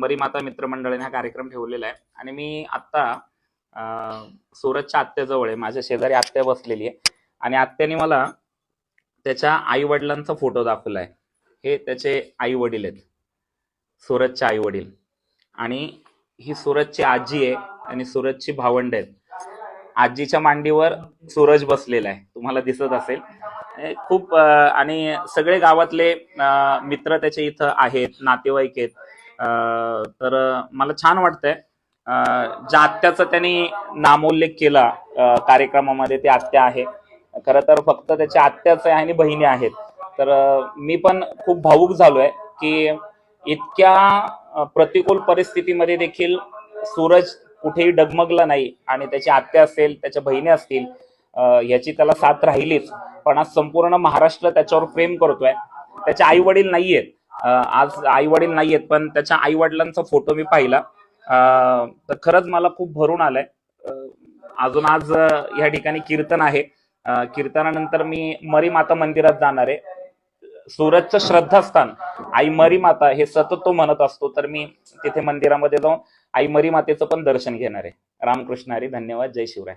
मरी माता मित्रमंडळाने हा कार्यक्रम ठेवलेला आहे. आणि मी आत्ता सूरजच्या आत्याजवळ आहे. माझ्या शेजारी आत्या बसलेली आहे. आणि आत्याने मला त्याच्या आई वडिलांचा फोटो दाखवलाय. हे त्याचे आई वडील आहेत. सूरजचे आई वडील आणि ही सूरजची आजी आहे आणि सूरजची भावंड आहेत. आजीच्या मांडीवर सूरज बसलेला आहे. तुम्हाला दिसत असेल. खूप आणि सगळे गावातले मित्र त्याचे इथं आहेत नातेवाईक आहेत. तर मला छान वाटतंय. ज्या आत्याचा त्यांनी नामोल्लेख केला कार्यक्रमामध्ये ते आत्या आहे. खरं तर फक्त त्याच्या आत्याच आहे आणि बहिणी आहेत. तर मी पण खूप भावूक झालोय की इतक्या प्रतिकूल परिस्थितीमध्ये देखील सूरज कुठेही डगमगला नाही आणि त्याची आत्या असेल त्याच्या बहिणी असतील याची त्याला साथ राहिलीच. पण आज संपूर्ण महाराष्ट्र त्याच्यावर प्रेम करतोय. त्याचे आई वडील नाहीयेत. आज आई वडील नाहीयेत पण त्याच्या आई वडिलांचा फोटो मी पाहिला. तर खरंच मला खूप भरून आलंय. अजून आज या ठिकाणी कीर्तन आहे. कीर्तनानंतर मी मरी माता मंदिरात जाणार आहे. सूरजचं श्रद्धास्थान आई मरी माता हे सतत तो म्हणत असतो. तर मी तिथे मंदिरामध्ये जाऊन आई मरी मातेचं पण दर्शन घेणार आहे. रामकृष्ण हरी धन्यवाद. जय शिवराय.